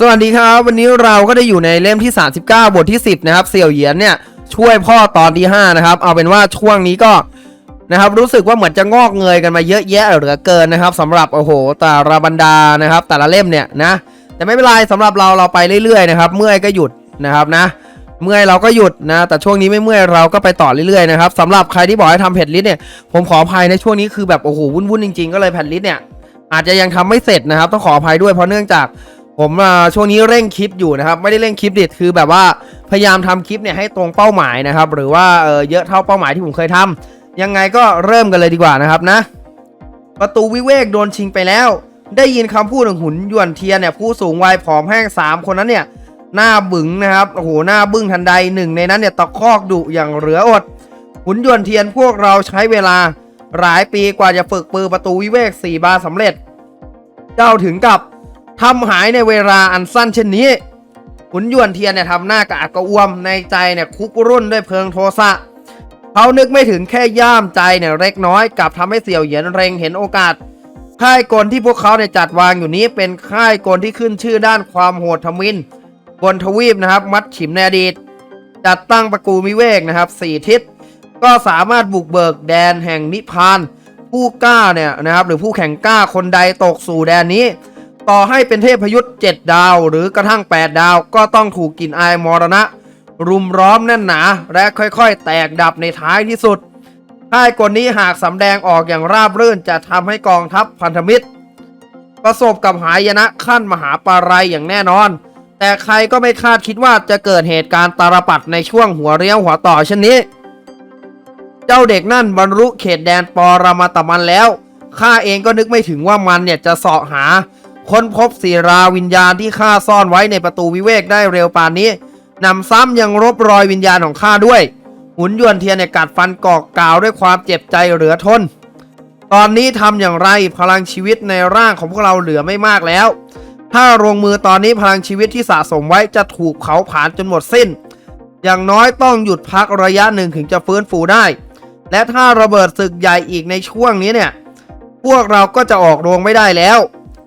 สวัสดีครับ วันนี้เราก็ได้อยู่ในเล่มที่ 39 บทที่ 10 นะครับ เสี่ยวเหยียนเนี่ยช่วยพ่อตอนที่ 5 นะครับ เอาเป็นว่าช่วงนี้ก็นะครับรู้สึกว่าเหมือนจะงอกเงยกันมาเยอะแยะเหลือเกินนะครับสำหรับโอ้โหแต่ละบรรดานะครับ แต่ละเล่มเนี่ยนะแต่ไม่เป็นไรสำหรับเราเราไปเรื่อยๆนะครับเมื่อยก็หยุดนะครับนะ เมื่อยเราก็หยุดนะ แต่ช่วงนี้ไม่เมื่อยเราก็ไปต่อเรื่อยๆนะครับสำหรับใครที่บอกให้ทำแพทลิสต์เนี่ยผมขออภัยในช่วงนี้คือแบบโอ้โหวุ่นๆจริง ๆ ก็เลยแพทลิสต์เนี่ยอาจจะยังทำไม่เสร็จนะครับ ต้องขออภัยด้วยเพราะเนื่องจาก ผมช่วงนี้เร่งคลิปอยู่นะครับ ไม่ได้เร่งคลิปดิดคือแบบว่าพยายามทำคลิปเนี่ยให้ตรงเป้าหมายนะครับ หรือว่าเออเยอะเท่าเป้าหมายที่ผมเคยทำยังไงก็เริ่มกันเลยดีกว่านะครับนะ ประตูวิเวกโดนชิงไปแล้ว ได้ยินคำพูดของหุ่นยวนเทียนเนี่ยผู้สูงวัยผอมแห้งสามคนนั้นเนี่ย หน้าบึ๋งนะครับโอ้โหหน้าบึ้งทันใดหนึ่งในนั้นเนี่ยตะคอกดุอย่างเหลืออด หุ่นยวนเทียนพวกเราใช้เวลาหลายปีกว่าจะฝึกปืนประตูวิเวกสี่บานสำเร็จ เจ้าถึงกับ ทำหายในเวลาอันสั้นเช่นนี้ขุนยวนเทียนเนี่ยทำหน้ากระอักกระอ่วมในใจเนี่ยคุกรุ่นด้วยเพลิงโทสะเขานึกไม่ถึงแค่ย่ามใจเนี่ยเล็กน้อยกลับทำให้เสี่ยวเหยียนเร็งเห็นโอกาสค่ายกลที่พวกเขาเนี่ยจัดวางอยู่นี้เป็นค่ายกลที่ขึ้นชื่อด้านความโหดทมินบนทวีปนะครับ มัดฉิมในอดีต จัดตั้งประกูมิเวกนะครับสี่ทิศ ก็สามารถบุกเบิกแดนแห่งนิพพาน ผู้กล้าเนี่ยนะครับ หรือผู้แข่งกล้าคนใดตกสู่แดนนี้ ต่อให้เป็นเทพยุทธ์7ดาว หรือกระทั่ง 8 ดาว ก็ต้องถูกกลินอายมรณะ รุมร้อมแน่นหนา และค่อยๆ แตกดับในท้ายที่สุดค่ายกลนี้หากสำแดงออกอย่างราบรื่นจะทำให้กองทัพพันธมิตร ประสบกับหายนะขั้นมหาปารัยอย่างแน่นอน แต่ใครก็ไม่คาดคิดว่าจะเกิดเหตุการณ์ตาลปัดในช่วงหัวเรียวหัวต่อเช่นนี้ เจ้าเด็กนั่นบรรลุเขตแดนปรมาตมันแล้วข้าเองก็นึกไม่ถึงว่ามันเนี่ยจะเสาะหา ค้นพบศิราวิญญาณที่ข้าซ่อนไว้ในประตูวิเวกได้เร็วปานนี้นำซ้ำยังรบรอยวิญญาณของข้าด้วย หุนยวนเทียนเนี่ยกัดฟันกอกกล่าวด้วยความเจ็บใจเหลือทน ตอนนี้ทำอย่างไรพลังชีวิตในร่างของพวกเราเหลือไม่มากแล้ว ถ้าลงมือตอนนี้พลังชีวิตที่สะสมไว้จะถูกเผาผลาญจนหมดสิ้น อย่างน้อยต้องหยุดพักระยะหนึ่งถึงจะฟื้นฟูได้ และถ้าระเบิดศึกใหญ่อีกในช่วงนี้เนี่ย พวกเราก็จะออกโรงไม่ได้แล้ว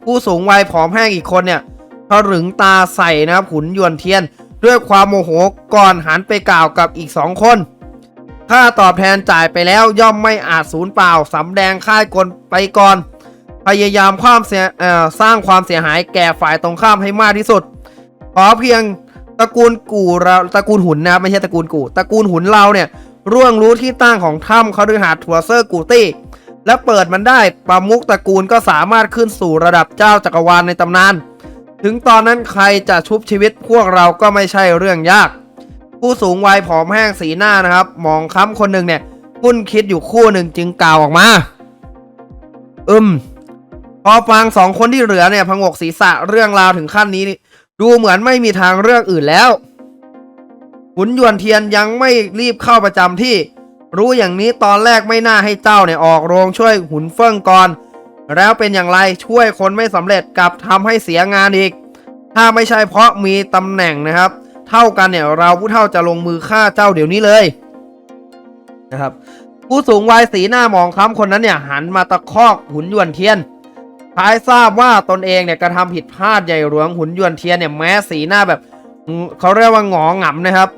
ผู้สูงวัยผอมแห้งอีกคนเนี่ยพรึงตาใส่นะครับขุนยวนเทียน ด้วยความโมโหก่อนหันไปกล่าวกับอีกสองคนค่าตอบแทนจ่ายไปแล้วย่อมไม่อาจสูญเปล่าสำแดงค่ายกลไปก่อน พยายามความเสียเอ่อสร้างความเสียหายแก่ฝ่ายตรงข้ามให้มากที่สุด ขอเพียงตระกูลกู่เราตระกูลหุนนะครับไม่ใช่ตระกูลกู่ตระกูลหุนเราเนี่ยร่วงรู้ที่ตั้งของถ้ำเขาด้วยหาดทัวเซอร์กูตี้ และเปิดมันได้ปามุกตระกูลก็สามารถขึ้นสู่ระดับเจ้าจักรวาลในตำนาน ถึงตอนนั้นใครจะชุบชีวิตพวกเราก็ไม่ใช่เรื่องยาก ผู้สูงวัยผอมแห้งสีหน้านะครับ มองค้ำคนหนึ่งเนี่ยคุ้นคิดอยู่คู่หนึ่งจึงกล่าวออกมา อืม พอฟังสองคนที่เหลือเนี่ยพงกศีรษะเรื่องราวถึงขั้นนี้ ดูเหมือนไม่มีทางเรื่องอื่นแล้วหุนยวนเทียนยังไม่รีบเข้าประจำที่ รู้อย่างนี้ตอนแรกไม่น่าให้เจ้าเนี่ยออกโรงช่วยหุนเฟิ่งก่อน แล้วเป็นอย่างไรช่วยคนไม่สำเร็จกลับทำให้เสียงานอีก ถ้าไม่ใช่เพราะมีตำแหน่งนะครับ เท่ากันเนี่ยเราผู้เท่าจะลงมือฆ่าเจ้าเดี๋ยวนี้เลยนะครับผู้สูงวัยสีหน้าหมองคล้ำคนนั้นเนี่ยหันมาตะคอกหุนยวนเทียนท้ายทราบว่าตนเองเนี่ยกระทำผิดพลาดใหญ่หลวงหุนยวนเทียนเนี่ยแม้สีหน้าแบบเขาเรียกว่าหงอหงำนะครับ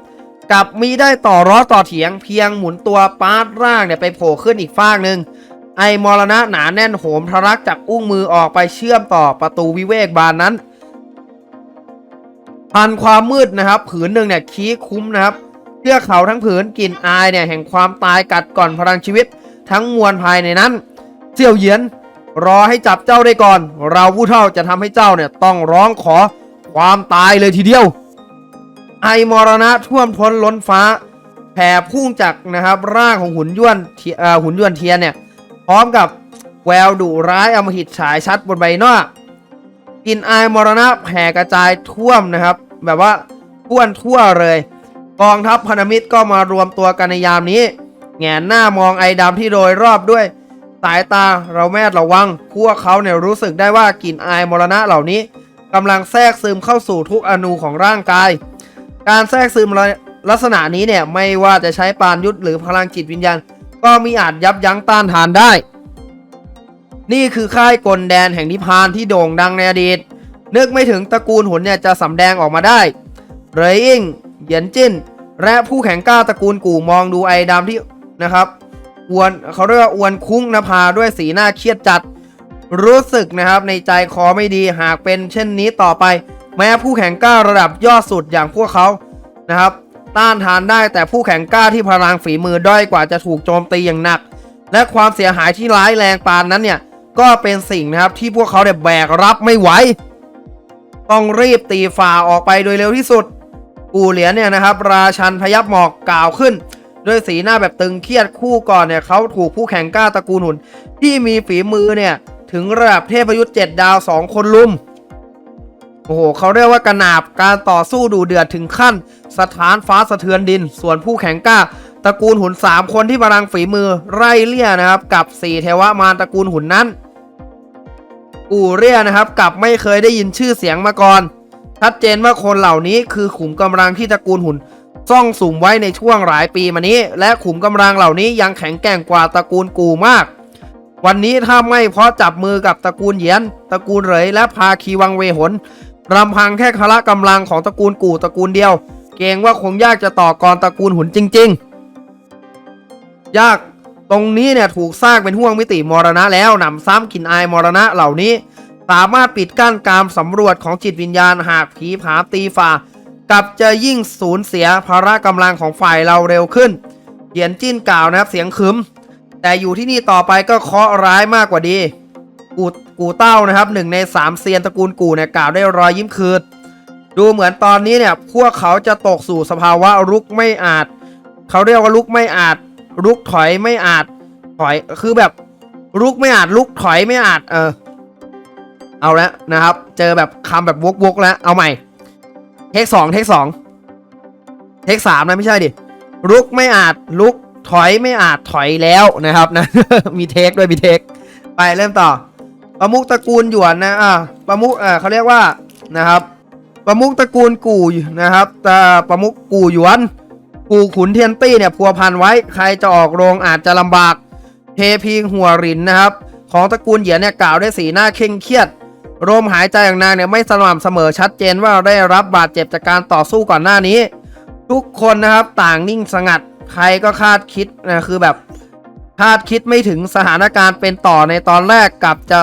กับมีได้ต่อร้อต่อเถียงเพียงหมุนตัวปาดร่างเนี่ยไปโผล่ขึ้นอีกฟากหนึ่งไอมรณะหนาแน่นโหมทะลักจากอุ้งมือออกไปเชื่อมต่อประตูวิเวกบานนั้นพันความมืดนะครับ ผืนหนึ่งเนี่ยขี้คุ้มนะครับเทือกเขาทั้งผืนกลิ่นอายเนี่ยแห่งความตายกัดก่อนพลังชีวิต ทั้งมวลภายในนั้นเสี่ยวเยียน รอให้จับเจ้าได้ก่อน เราผู้เท่าจะทำให้เจ้าเนี่ยต้องร้องขอความตายเลยทีเดียว ไอมรณะท่วมท้นล้นฟ้าแผ่พุ่งจากนะครับร่างของหุนยวนเทียเอ่นยวนเทียนเนี่ย พร้อมกับแววดุร้ายอมหิตฉายชัดบนใบหน้ากลินอายมรณะแผ่กระจายท่วมนะครับ แบบว่าท่วนทั่วเลย กองทัพพันธมิตรก็มารวมตัวกันในยามนี้ แงนหน้ามองไอดำที่โดยรอบด้วย สายตาเราแม่ระวัง พวกเขาเนี่ยรู้สึกได้ว่ากลิ่นอายมรณะเหล่านี้กำลังแทรกซึมเข้าสู่ทุกอนูของร่างกาย การแทรกซึมลักษณะนี้เนี่ยไม่ว่าจะใช้ปานยุทธหรือพลังจิตวิญญาณ ก็มีอาจยับยั้งต้านทานได้ นี่คือค่ายกลแดนแห่งนิพพานที่โด่งดังในอดีต นึกไม่ถึงตระกูลหุนเนี่ยจะสำแดงออกมาได้ เรยอิงเหยียนจิ้น และผู้แข่งกล้าตระกูลกู่มองดูไอ้ดำที่นะครับอวนเขาเรียกว่าอวนคุ้งนภาด้วยสีหน้าเครียดจัด รู้สึกนะครับในใจคอไม่ดีหากเป็นเช่นนี้ต่อไป แม้ผู้แข่งกล้าระดับยอดสุดอย่างพวกเขานะครับ ต้านทานได้แต่ผู้แข่งกล้าที่พลังฝีมือด้อยกว่าจะถูกโจมตีอย่างหนัก และความเสียหายที่ร้ายแรงปานนั้นเนี่ยก็เป็นสิ่งนะครับที่พวกเขาเนี่ยแบกรับไม่ไหวต้องรีบตีฝ่าออกไปโดยเร็วที่สุด กูเหลียนเนี่ยนะครับ ราชันพยับหมอกกล่าวขึ้นด้วยสีหน้าแบบตึงเครียดคู่ก่อนเนี่ยเขาถูกผู้แข่งกล้าตระกูลหุ่น ที่มีฝีมือเนี่ย ถึงระดับเทพยุทธ์7ดดาว2คนลุม อ้โหเขาเรียกว่ากระนาบการต่อสู้ดูเดือดถึงขั้น สถานฟ้าสะเทือนดิน ส่วนผู้แข่งกล้าตระกูลหุ่น 3 คนที่พลังฝีมือไร่เลี่ยนะครับ กับ 4 เทวมารตระกูลหุ่นนั้นอูเรียนะครับกับไม่เคยได้ยินชื่อเสียงมาก่อนชัดเจนว่าคนเหล่านี้คือขุมกำลังที่ตระกูลหุ่นซ่องสุมไว้ในช่วงหลายปีมานี้ และขุมกำลังเหล่านี้ยังแข็งแกร่งกว่าตระกูลกูมาก วันนี้ถ้าไม่เพราะจับมือกับตระกูลเหยียนตระกูลเหรยและพาคีวังเวหน รำพังแค่คละกำลังของตระกูลกูตระกูลเดียว เกรงว่าคงยากจะต่อกรตระกูลหุ่นจริง ๆ ยากตรงนี้เนี่ยถูกสร้างเป็นห่วงมิติมรณะแล้วหนำซ้ำกลิ่นอายมรณะเหล่านี้ สามารถปิดกั้นการสำรวจของจิตวิญญาณหากผีผาตีฝ่ากลับจะยิ่งสูญเสียภาระกำลังของฝ่ายเราเร็วขึ้นเหียนจิ้นกล่าวนะครับเสียงขึม แต่อยู่ที่นี่ต่อไปก็เคราะห์ร้ายมากกว่าดี กู กูเต้านะครับหนึ่งในสามเซียนตระกูลกูเนี่ยกล่าวได้รอยยิ้มคืดดูเหมือนตอนนี้เนี่ยพวกเขาจะตกสู่สภาวะลุกไม่อาจ เขาเรียกว่าลุกไม่อาจ ลุกถอยไม่อาจ ถอยคือแบบลุกไม่อาจลุกถอยไม่อาจเออเอาแล้วนะครับ เจอแบบคำแบบวกๆแล้วเอาใหม่เทคสองเทคสองเทคสามนะไม่ใช่ดิลุกไม่อาจลุกถอยไม่อาจถอยแล้วนะครับนะมีเทคด้วยมีเทค ไปเริ่มต่อ ประมุกตระกูลหยวนนะอ่าประมุกอ่าเขาเรียกว่านะครับ ประมุกตระกูลกู่นะครับแต่ประมุกกู่หยวน กู่ขุนเทียนตี้เนี่ยพัวพันไว้ใครจะออกโรงอาจจะลำบากเทพิงหัวหรินนะครับ ของตระกูลเหยียนเนี่ยกล่าวด้วยสีหน้าเคร่งเครียดลมหายใจของนางเนี่ยไม่สม่ำเสมอชัดเจนว่าได้รับบาดเจ็บจากการต่อสู้ก่อนหน้านี้ ทุกคนนะครับต่างนิ่งสงัดใครก็คาดคิดนะคือแบบคาดคิดไม่ถึงสถานการณ์เป็นต่อในตอนแรกกับจะ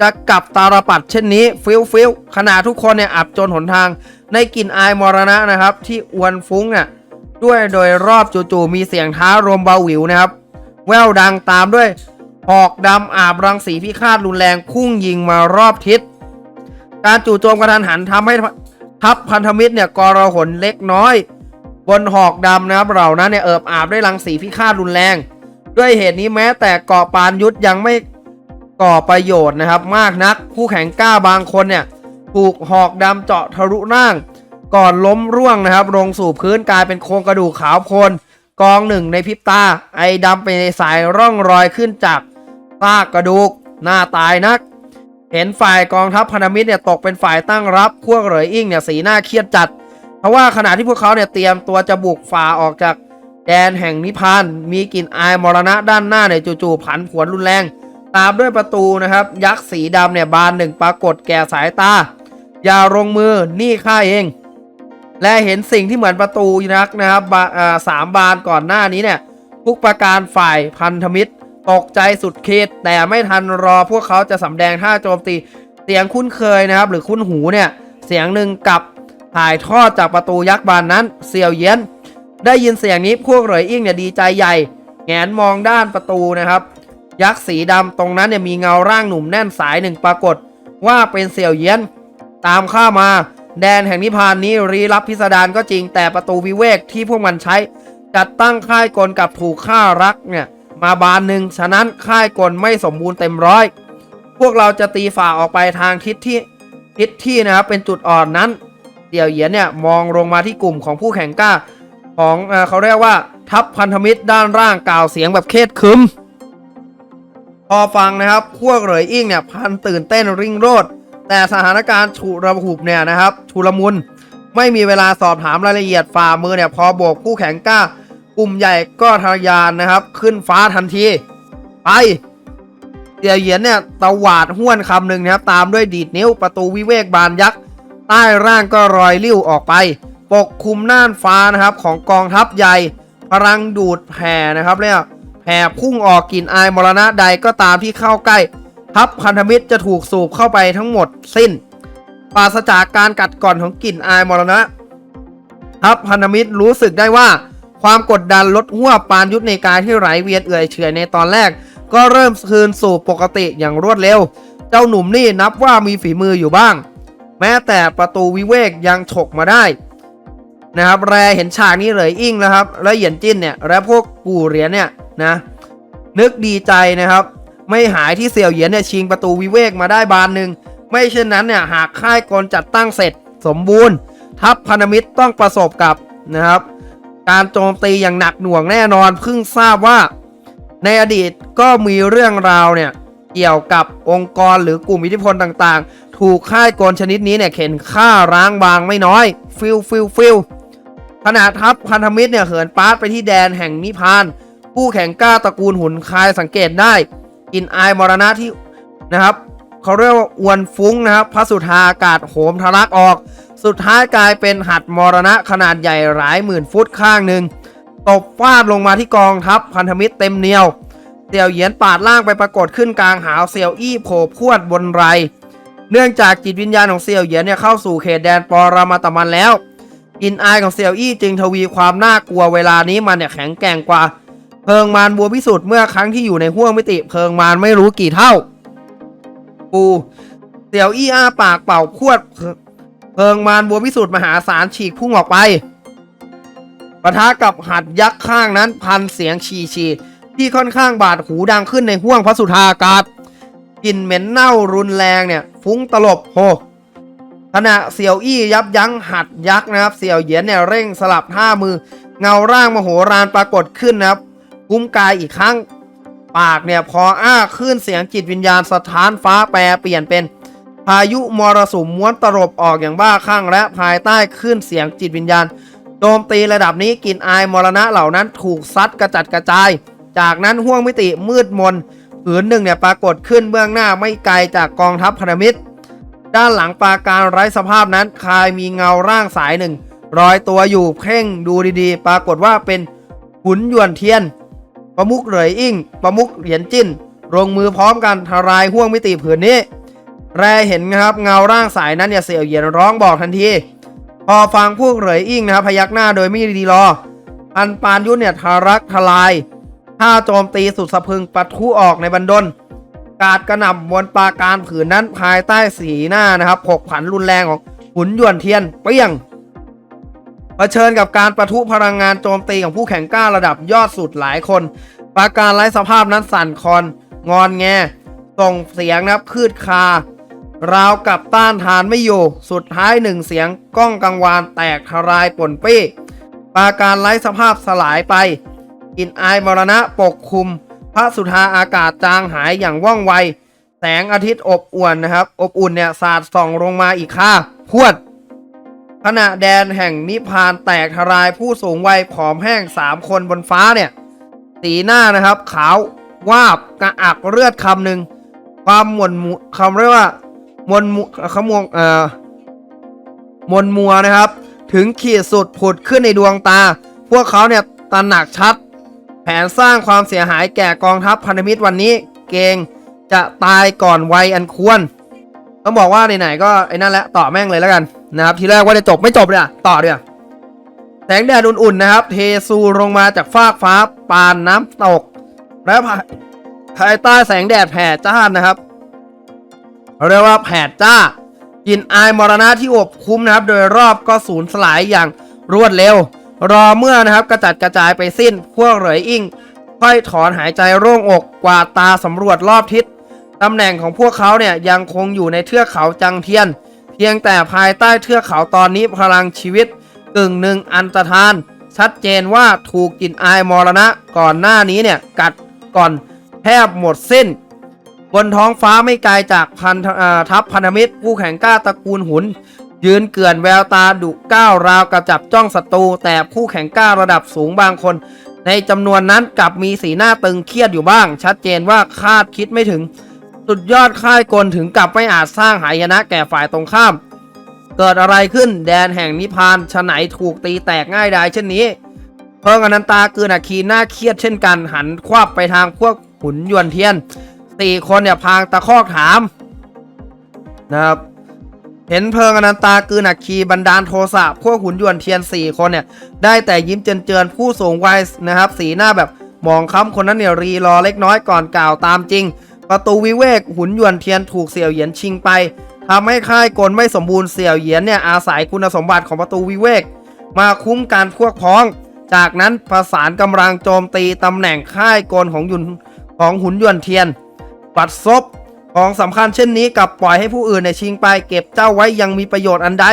จะกลับตาลปัดเช่นนี้ฟิลฟิลขณะทุกคนเนี่ยอับจนหนทางในกลิ่นอายมรณะนะครับ ที่อวนฟุ้งอะด้วยโดยรอบจู่ๆมีเสียงท้ารวมเบาหวิวนะครับ แววดังตามด้วยหอกดำอาบรังสีพิฆาตรุนแรงพุ่งยิงมารอบทิศ การจู่โจมกระทันหันทำให้ทัพพันธมิตรเนี่ยกรหนเล็กน้อย บนหอกดำนะครับเหล่านั้นเนี่ยเอิบอาบด้วยรังสีพิฆาตรุนแรง ด้วยเหตุนี้แม้แต่เกาะปานยุทธยังไม่ ก่อประโยชน์นะครับ มากนักผู้แข่งกล้าบางคนเนี่ยถูกหอกดำเจาะทะลุร่าง ก่อนล้มร่วงนะครับลงสู่พื้นกลายเป็นโครงกระดูกขาวโพลนกองหนึ่งในพริบตา ไอ้ดำไปในสายร่องรอยขึ้นจากซากกระดูกหน้าตายนัก เห็นฝ่ายกองทัพพันธมิตรเนี่ยตกเป็นฝ่ายตั้งรับ พวกเหรยอิงเนี่ยสีหน้าเครียดจัด เพราะว่าขณะที่พวกเขาเนี่ยเตรียมตัวจะบุกฝ่าออกจากแดนแห่งนิพพาน มีกลิ่นอายมรณะด้านหน้าเนี่ยจู่ๆผันผวนรุนแรง ตามด้วยประตูนะครับ ยักษ์สีดำเนี่ยบานหนึ่งปรากฏแก่สายตา อย่าลงมือนี่ข้าเอง และเห็นสิ่งที่เหมือนประตูยักษ์นะครับสามบานก่อนหน้านี้เนี่ยทุกประการฝ่ายพันธมิตร ตกใจสุดขีดแต่ไม่ทันรอพวกเขาจะสำแดงท่าโจมตีเสียงคุ้นเคยนะครับ หรือคุ้นหูเนี่ยเสียงหนึ่งกับถ่ายทอดจากประตูยักษ์บานนั้นเสี่ยวเย็นได้ยินเสียงนี้พวกเหรยอิงเนี่ยดีใจใหญ่ แงนมองด้านประตูนะครับ ยักษ์สีดำตรงนั้นเนี่ยมีเงาร่างหนุ่มแน่นสายหนึ่งปรากฏว่าเป็นเสี่ยวเย็นตามข้ามา แดนแห่งนิพพานนี้รีลับพิสดารก็จริงแต่ประตูวิเวกที่พวกมันใช้ จัดตั้งค่ายกลกับถูกฆ่ารักเนี่ยมาบานหนึ่งฉะนั้นค่ายกลไม่สมบูรณ์เต็มร้อย พวกเราจะตีฝ่าออกไปทางทิศที่ทิศที่นะครับเป็นจุดอ่อนนั้นเสี่ยวเหยียนเนี่ยมองลงมาที่กลุ่มของผู้แข่งกล้า ของเอเขาเรียกว่าทัพพันธมิตรด้านล่างกล่าวเสียงแบบเคดคึม พอฟังนะครับพวกเหรยอิ่งเนี่ยพันตื่นเต้นริงโรดแต่สถานการณ์ฉุระหุบเนี่ยนะครับชุลมุนไม่มีเวลาสอบถามรายละเอียดฝ่ามือเนี่ยพอโบกผู้แข่งกล้ากลุ่มใหญ่ก็ทะยานนะครับ ขึ้นฟ้าทันที ไปเสี่ยเหยียนเนี่ยตวาดห้วนคำหนึ่งนะครับ ตามด้วยดีดนิ้วประตูวิเวกบานยักษ์ ใต้ร่างก็รอยลิ้วออกไป ปกคลุมน่านฟ้านะครับของกองทัพใหญ่ พลังดูดแผ่นะครับเนี่ย แผ่พุ่งออกกลิ่นอายมรณะใดก็ตามที่เข้าใกล้ ทัพพันธมิตรจะถูกสูบเข้าไปทั้งหมดสิ้น ปราศจากการกัดก่อนของกลิ่นอายมรณะ ทัพพันธมิตรรู้สึกได้ว่า ความกดดันลดหัวปานยุทธในกายที่ไหลเวียนเอื่อยเฉยในตอนแรก ก็เริ่มคืนสู่ปกติอย่างรวดเร็ว เจ้าหนุ่มนี่นับว่ามีฝีมืออยู่บ้าง แม้แต่ประตูวิเวกยังฉกมาได้ นะครับแรเห็นฉากนี้เลยอิ่งนะครับ และเหยียนจิ้นเนี่ยและพวกกูเหรียญเนี่ยนะนึกดีใจนะครับ ไม่หายที่เสี่ยวเหยียนเนี่ยชิงประตูวิเวกมาได้บานหนึ่งไม่เช่นนั้นเนี่ยหากค่ายกลจัดตั้งเสร็จสมบูรณ์ ทัพพันธมิตรต้องประสบกับนะครับ การโจมตีอย่างหนักหน่วงแน่นอนเพิ่งทราบว่า ในอดีตก็มีเรื่องราวเนี่ยเกี่ยวกับองค์กรหรือกลุ่มอิทธิพลต่างๆ ถูกค่ายกลชนิดนี้เนี่ยเข็นฆ่าร้างบางไม่น้อย ฟิลฟิลฟิล ขณะทัพพันธมิตรเนี่ยเหินปาร์ตไปที่แดนแห่งนิพาน ผู้แข่งกล้าตระกูลหุนคายสังเกตได้กลินอายมรณะที่นะครับเขาเรียกว่าอวนฟุ้งนะครับพระสุธาอากาศโหมทะลักออก สุดท้ายกลายเป็นหัดมรณะขนาดใหญ่หลายหมื่นฟุตข้างหนึ่งตบฟาดลงมาที่กองทัพพันธมิตรเต็มเหนียวเสี่ยวเหยียนปาดล่างไปปรากฏขึ้นกลางหาวเสี่ยวอี้โผล่พวดบนไร เนื่องจากจิตวิญญาณของเสี่ยวเหยียนเนี่ยเข้าสู่เขตแดนปรมาตมันแล้ว กลินอายของเสี่ยวอี้จึงทวีความน่ากลัวเวลานี้มันเนี่ยแข็งแกร่งกว่า เพิงมารบัวพิสุทธิ์เมื่อครั้งที่อยู่ในห้วงมิติเพิงมารไม่รู้กี่เท่า ปูเสี่ยวอี้อ้าปากเป่าขวด เพิงมารบัวพิสุทธิ์มหาศาลฉีกพุ่งออกไปปะทะกับหัดยักษ์ข้างนั้นพันเสียงชีชีที่ค่อนข้างบาดหูดังขึ้นในห้วงพระสุธากาศกลิ่นเหม็นเน่ารุนแรงเนี่ย ฟุ้งตลบโห ขณะเสี่ยวอี้ยับยั้งหัดยักษ์นะครับ เสี่ยวเหยียนเนี่ยเร่งสลับท่ามือ เงาร่างมโหฬารปรากฏขึ้นนะครับกุ้มกายอีกครั้งปากเนี่ยพออ้าขึ้นเสียงจิตวิญญาณสถานฟ้าแปรเปลี่ยนเป็น พายุมรสุมม้วนตลบออกอย่างบ้าคลั่งและภายใต้ขึ้นเสียงจิตวิญญาณโจมตีระดับนี้กลินอายมรณะเหล่านั้นถูกซัดกระจัดกระจาย จากนั้นห้วงมิติมืดมนผืนหนึ่งเนี่ยปรากฏขึ้นเบื้องหน้าไม่ไกลจากกองทัพพันธมิตร ด้านหลังปราการไร้สภาพนั้นคายมีเงาร่างสายหนึ่งรอยตัวอยู่เพ่งดูดีๆ ปรากฏว่าเป็นขุนยวนเทียน ประมุกเหรยอิ่ง ประมุกเหรียญจิ้น ลงมือพร้อมกันทลายห่วงมิติผืนนี้ แรเห็นนะครับเงาร่างสายนั้นเนี่ยเสี่ยวเหยียนร้องบอกทันที พอฟังพวกเหรยอิ่งนะครับพยักหน้าโดยไม่ดีรอ อันปานยุทธเนี่ยทารักทลายถ้าโจมตีสุดสะพึงปะทุออกในบันดล กาดกระหน่ำบนปาการผืนนั้นภายใต้สีหน้านะครับผกผันรุนแรงของหุนยวนเทียนเปี้ยงเผชิญกับการประทุพลังงานโจมตีของผู้แข่งกล้าระดับยอดสุดหลายคน ปาการไร้สภาพนั้นสั่นคอน งอนแง ส่งเสียงนับคืดคาราวกับต้านทานไม่อยู่ สุดท้ายหนึ่งเสียงก้องกังวานแตกทลายป่นปี้ปาการไร้สภาพสลายไปกลินอายมรณะปกคลุม พระสุธาอากาศจางหายอย่างว่องไว แสงอาทิตย์อบอวนนะครับ อบอุ่นเนี่ยสาดส่องลงมาอีกค่าพวด ขณะแดนแห่งนิพพานแตกทลายผู้สูงวัยผอมแห้งสามคนบนฟ้าเนี่ย สีหน้านะครับ ขาววาบกระอักเลือดคำหนึ่งความหม่นหมูคำเรียกว่ามนมุขมวงเอ่อมนมัวนะครับ ถึงขีดสุดผุดขึ้นในดวงตา พวกเขาเนี่ยตระหนักชัด แผนสร้างความเสียหายแก่กองทัพพันธมิตรวันนี้เกงจะตายก่อนวัยอันควร ต้องบอกว่าไหนๆก็ไอ้นั่นแหละต่อแม่งเลยแล้วกันนะครับทีแรกว่าจะจบไม่จบเลยอะต่อเดี๋ยวแสงแดดอุ่นๆนะครับ เทซูลงมาจากฟากฟ้าปานน้ำตก และภายใต้แสงแดดแผ่จ้านะครับเรียกว่าแผดจ้ากินอายมรณะที่อบคุ้มนะครับ โดยรอบก็สูญสลายอย่างรวดเร็ว รอเมื่อนะครับกระจัดกระจายไปสิ้นพวกเหรยอิ่งค่อยถอนหายใจโล่งอกกวาดตาสำรวจรอบทิศตำแหน่งของพวกเขาเนี่ยยังคงอยู่ในเทือกเขาจังเทียน เพียงแต่ภายใต้เทือกเขาตอนนี้พลังชีวิตกึ่งหนึ่งอันตรธาน ชัดเจนว่าถูกกลินอายมรณะก่อนหน้านี้เนี่ยกัดก่อนแทบหมดสิ้น บนท้องฟ้าไม่ไกลจากพันทัพพันธมิตรผู้แข่งกล้าตระกูลหุน ยืนเกลื่อนแววตาดุก้าวราวกับจับจ้องศัตรูแต่ผู้แข่งกล้าระดับสูงบางคน ในจำนวนนั้นกลับมีสีหน้าตึงเครียดอยู่บ้าง ชัดเจนว่าคาดคิดไม่ถึง สุดยอดค่ายกลถึงกับไม่อาจสร้างหายนะแก่ฝ่ายตรงข้าม เกิดอะไรขึ้นแดนแห่งนิพานฉะไหนถูกตีแตกง่ายดายเช่นนี้ เพิงอนันตากือนาคีหน้าเครียดเช่นกันหันควับไปทางพวกขุนยวนเทียนสี่คนเนี่ยพางตะคอกถามนะครับ เห็นเพิงอนันตากือนาคีบันดาลโทสะพวกขุนยวนเทียนสี่คนเนี่ย ได้แต่ยิ้มเจือนๆผู้สูงวัยนะครับ สีหน้าแบบมองค้ำคนนั้นเนี่ยรีรอเล็กน้อยก่อนกล่าวตามจริง ประตูวิเวกหุนยวนเทียนถูกเสี่ยวเหยียนชิงไปทำให้ค่ายกลไม่สมบูรณ์เสี่ยวเหยียนเนี่ยอาศัยคุณสมบัติของประตูวิเวก มาคุ้มการพวกพ้อง จากนั้นประสานกำลังโจมตีตำแหน่งค่ายกลของยุนของหุนยวนเทียนปัดซบ ของสำคัญเช่นนี้กับปล่อยให้ผู้อื่นเนี่ยชิงไปเก็บเจ้าไว้ยังมีประโยชน์อันใด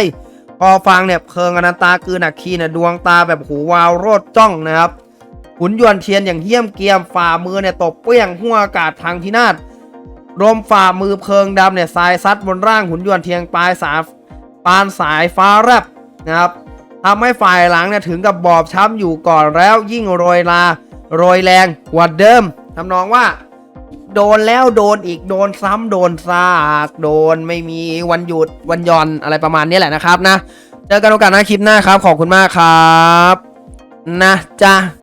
พอฟังเนี่ยเพิงอนันตาคือหนักคีเนี่ยดวงตาแบบหูวาวโรดจ้องนะครับหุนยวนเทียนอย่างเหี้ยมเกียมฝ่ามือเนี่ยตบเปี้ยงหัวอากาศทางพินาศรวมฝ่ามือเพิงดำเนี่ยทรายซัดบนร่างหุนยวนเทียนปลายสาปานสายฟ้าแรบนะครับทำให้ฝ่ายหลังเนี่ยถึงกับบอบช้ำอยู่ก่อนแล้วยิ่งโรยลา โรยแรงกว่าเดิมทำนองว่า โดนแล้วโดนอีกโดนซ้ำโดนซากโดนไม่มีวันหยุดวันหย่อนอะไรประมาณนี้แหละนะครับนะ เจอกันโอกาสหน้าคลิปหน้าครับ ขอบคุณมากครับ นะจ๊ะ